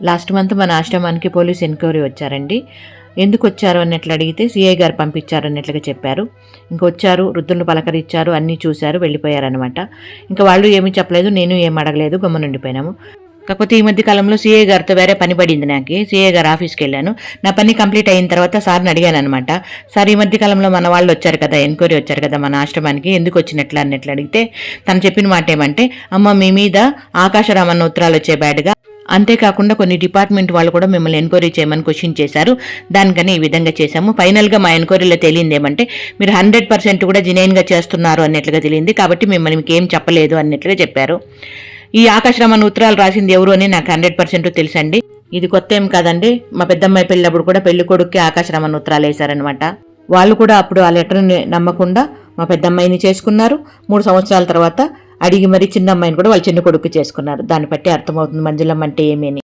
Last month మన ఆశ్రమానికి police enquiry వచ్చారండి. ఎందుకు వచ్చారు అన్నట్లు అడిగితే సిఐ గారు పంపించారు అన్నట్లుగా చెప్పారు. ఇంక వచ్చారు వృద్ధులను పలకరించారు అన్నీ చూశారు వెళ్ళిపోయారనమాట ఇంకా వాళ్ళు ఏమీ చెప్పలేదు నేను ఏం అడగలేదు గమ్మునుండిపోయినాము కాకపోతే ఈ మధ్య కాలంలో సీఏ గారితో వేరే పని పడింది నాకు. సీఏ గారు ఆఫీస్కి వెళ్ళాను. నా పని కంప్లీట్ అయిన తర్వాత సార్ని అడిగాను అనమాట సార్ ఈ మధ్య కాలంలో మన వాళ్ళు వచ్చారు కదా ఎంక్వైరీ వచ్చారు కదా మన ఆశ్రమానికి ఎందుకు వచ్చినట్లు అన్నట్లు అడిగితే తను చెప్పిన మాట ఏమంటే అమ్మ మీ మీద ఆకాశరామన్న ఉత్తరాలు వచ్చే బ్యాడ్గా అంతేకాకుండా కొన్ని డిపార్ట్మెంట్ వాళ్ళు కూడా మిమ్మల్ని ఎంక్వైరీ చేయమని క్వశ్చన్ చేశారు. దానికని ఈ విధంగా చేశాము. ఫైనల్గా మా ఎంక్వైరీలో తెలియంది ఏమంటే మీరు హండ్రెడ్ పర్సెంట్ కూడా జినైన్గా చేస్తున్నారు అన్నట్లుగా తెలియంది కాబట్టి మిమ్మల్ని మీకు ఏం చెప్పలేదు అన్నట్లుగా చెప్పారు. ఈ ఆకాశరామన్ ఉత్తరాలు రాసింది ఎవరు అని నాకు హండ్రెడ్ పర్సెంట్ తెలుసండి. ఇది కొత్త ఏం కాదండి. మా పెద్దమ్మాయి పెళ్ళినప్పుడు కూడా పెళ్ళి కొడుక్కి ఆకాశరామన్ ఉత్తరాలు వేశారనమాట వాళ్ళు కూడా అప్పుడు ఆ లెటర్ని నమ్మకుండా మా పెద్దమ్మాయిని చేసుకున్నారు. మూడు సంవత్సరాల తర్వాత అడిగి మరి చిన్న అమ్మాయిని కూడా వాళ్ళ చిన్న కొడుకు చేసుకున్నారు. దాన్ని బట్టి అర్థమవుతుంది మంజులమ్మ అంటే ఏమీ